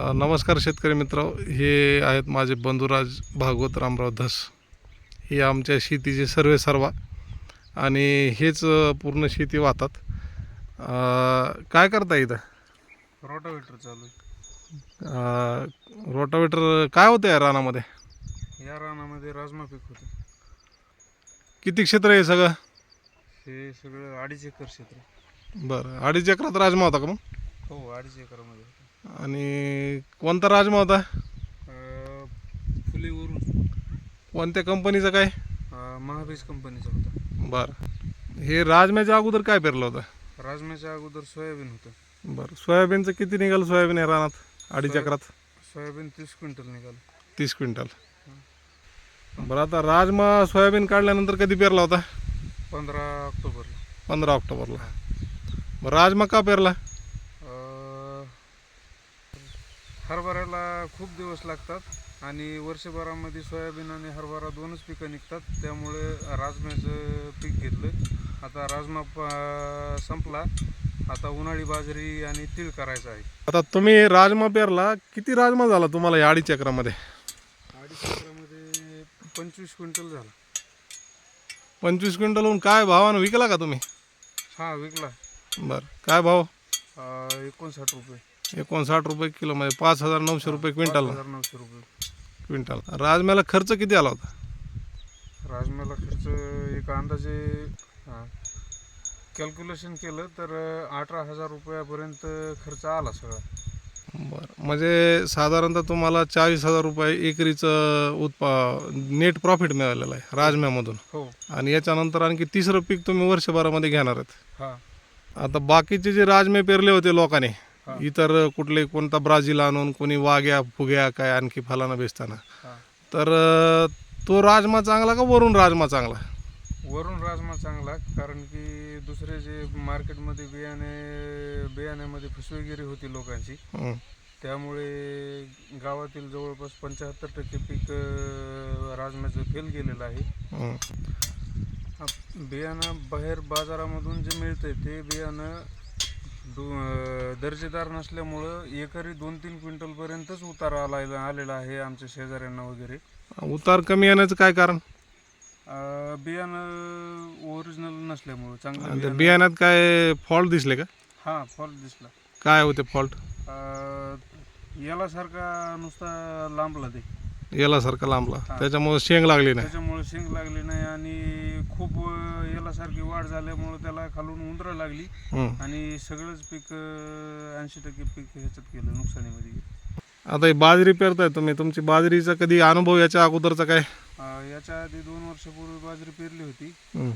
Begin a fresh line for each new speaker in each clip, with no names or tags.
नमस्कार शेतकरी मित्र. हे आहेत माझे बंधुराज भागवत रामराव धस. हे आमच्या शेतीचे सर्वे सर्वा. आणि हेच पूर्ण शेती वाहतात. काय करता इथं?
रोटावेटर चालू
रोटावेटर काय होतं या रानामध्ये?
या रानामध्ये राजमा पीक होतं.
किती क्षेत्र आहे सगळं?
हे सगळं अडीच एकर क्षेत्र.
बरं अडीच एकरात राजमा होता का मग?
हो अडीच एकरामध्ये.
आणि कोणता राजमा होता?
अं, फुलेवरून.
कोणत्या कंपनीचा काय?
अं, महाबीज कंपनीचा होता.
बरं. हे राजम्याच्या अगोदर काय पेरलं होतं?
राजम्याच्या अगोदर सोयाबीन होतं.
बरं. सोयाबीनचं किती निघालं सोयाबीन या रानात? अडीच एकरात?
सोयाबीन तीस क्विंटल निघालं.
तीस क्विंटल. बरं आता राजमा सोयाबीन काढल्यानंतर कधी पेरला होता?
पंधरा ऑक्टोबरला.
पंधरा ऑक्टोबरला. बरं राजमा का पेरला
अं, हरभऱ्याला खूप दिवस लागतात आणि वर्षभरामध्ये सोयाबीन आणि हरभरा दोनच पिकं निघतात. त्यामुळे राजम्याचं पीक घेतलं आता राजमा संपला. आता उन्हाळी बाजरी आणि तीळ करायचं आहे.
आता तुम्ही राजमा पेरला. किती राजमा झाला तुम्हाला या अडीच एकरामध्ये?
अडीच पंचवीस क्विंटल झाला.
पंचवीस क्विंटलहून काय भावानं विकला का तुम्ही?
हा विकला.
बरं. काय भाव?
एकोणसाठ रुपये.
एकोणसाठ रुपये किलो म्हणजे पाच हजार नऊशे रुपये क्विंटल.
हजार नऊशे रुपये.
क्विंटल. राजम्याला खर्च किती आला होता?
राजम्याला खर्च एक अंदाजे कॅल्क्युलेशन केलं तर अठरा हजार रुपयापर्यंत खर्च आला सगळा.
बरं. म्हणजे साधारणतः तुम्हाला चाळीस हजार रुपये एकरीचं उत्पा नेट प्रॉफिट मिळालेलं आहे राजम्यामधून.
हो.
आणि याच्यानंतर आणखी तिसरं पीक तुम्ही वर्षभरामध्ये घेणार आहेत.
हा.
आता बाकीचे जे राजमे पेरले होते लोकांनी. इतर कुठले कोणता ब्राझील आणून कोणी वाघ्या फुग्या काय आणखी फलाना बेचताना. तर तो राजमा चांगला का वरून राजमा चांगला?
वरून राजमा चांगला कारण की दुसरे जे मार्केटमध्ये बियाणे बियाण्यामध्ये फसवेगिरी होती लोकांची. त्यामुळे गावातील जवळपास पंच्याहत्तर टक्के पीक राजम्याचं फेल गेलेलं आहे. बियाणं बाहेर बाजारामधून जे मिळतंय ते बियाणं दु- दर्जेदार नसल्यामुळं एकरी दोन तीन क्विंटलपर्यंतच उतार आला आलेला आहे आमच्या शेजाऱ्यांना वगैरे.
उतार कमी येण्याचं काय कारण?
अं, बियाणं ओरिजिनल नसल्यामुळं चांगलं
आणि त्या
बियाणं
बियाण्यात काय फॉल्ट दिसले का?
हा फॉल्ट दिसला.
काय होते फॉल्ट
अं, यालासारखा नुसता लांबला ते.
यालासारखा लांबला.
हा.
त्याच्यामुळे शेंग लागली नाही.
त्याच्यामुळे शेंग लागली नाही आणि खूप अं, यालासारखी वाढ झाल्यामुळं त्याला खालून उंदरं लागली
हं.
आणि सगळंच पीक ऐंशी टक्के पीक ह्याच्यात गेलं नुकसानीमध्ये गेलं.
आता ही बाजरी पेरताय तुम्ही तुमची बाजरीचा कधी अनुभव याच्या अगोदरचा काय
अं, याच्या आधी दोन वर्षापूर्वी बाजरी पेरली होती
हं.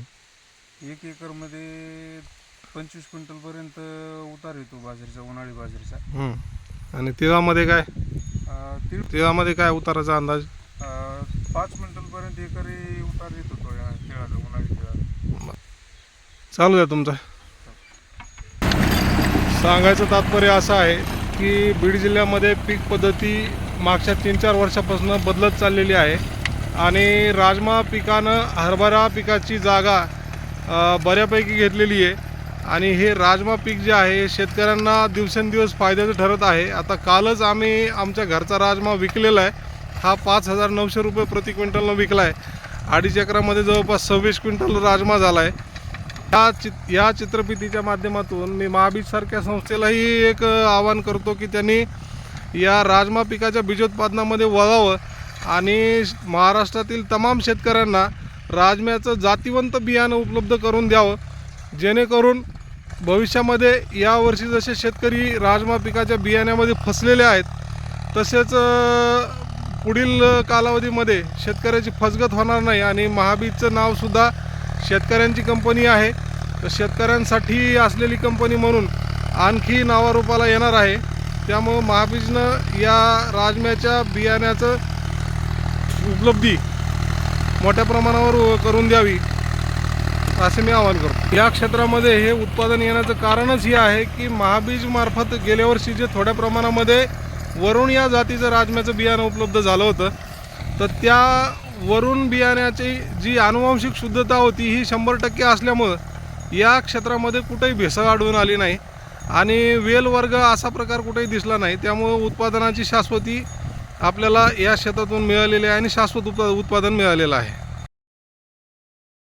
एक एकरमध्ये पंचवीस क्विंटलपर्यंत उतार येतो बाजरीचा उन्हाळी बाजरीचा
हं. आणि तिळामध्ये काय
अं, तीळ
तिळामध्ये काय उताराचा अंदाज
अं, पाच क्विंटलपर्यंत एकरी उतार येत होतो या उन्हाळी तिळाचा
चालू आहे तुमचा. सांगायचं तात्पर्य असं आहे की बीड जिल्ह्यामध्ये पीक पद्धती मागच्या तीन चार वर्षापासून बदलत चाललेली आहे आणि राजमा पिकानं हरभरा पिकाची जागा बऱ्यापैकी घेतलेली आहे. आणि हे राजमा पीक जे आहे शेतकऱ्यांना दिवसेंदिवस फायद्याचं ठरत आहे. आता कालच आम्ही आमच्या घरचा राजमा विकलेला आहे. हा पाच हजार नऊशे रुपये प्रति क्विंटलनं विकला आहे अडीच एकरामध्ये जवळपास सव्वीस क्विंटल राजमा झाला आहे या चित या चित्रफितीच्या माध्यमातून मी महाबीजसारख्या संस्थेलाही एक आवाहन करतो की त्यांनी या राजमा पिकाच्या बीजोत्पादनामध्ये वळावं आणि श- महाराष्ट्रातील तमाम शेतकऱ्यांना राजम्याचं जातीवंत बियाणं उपलब्ध करून द्यावं. जेणेकरून भविष्यामध्ये यावर्षी जसे शेतकरी राजमा पिकाच्या बियाण्यामध्ये फसलेले आहेत तसेच पुढील कालावधीमध्ये शेतकऱ्याची फसगत होणार नाही आणि महाबीजचं नावसुद्धा शेतकऱ्यांची कंपनी आहे. तर शेतकऱ्यांसाठी असलेली कंपनी म्हणून आणखी नावारूपाला येणार आहे. त्यामुळं महाबीजनं या राजम्याच्या बियाण्याचं उपलब्धी मोठ्या प्रमाणावर करून द्यावी असे मी आवाहन करतो. या क्षेत्रामध्ये हे उत्पादन येण्याचं कारणच हे आहे की महाबीजमार्फत गेल्या वर्षी जे थोड्या प्रमाणामध्ये वरुण या जातीचं राजम्याचं बियाणं उपलब्ध झालं होतं. तर त्या वरुण बियाण्याची जी आनुवंशिक शुद्धता होती ही शंभर टक्के असल्यामुळं या क्षेत्रामध्ये कुठेही भेसळ आढळून आली नाही. आणि वेल वर्ग असा प्रकार कुठेही दिसला नाही. त्यामुळं उत्पादनाची शाश्वती आपल्याला या शेतातून मिळालेली आहे आणि शाश्वत उत्पा उत्पादन मिळालेलं आहे.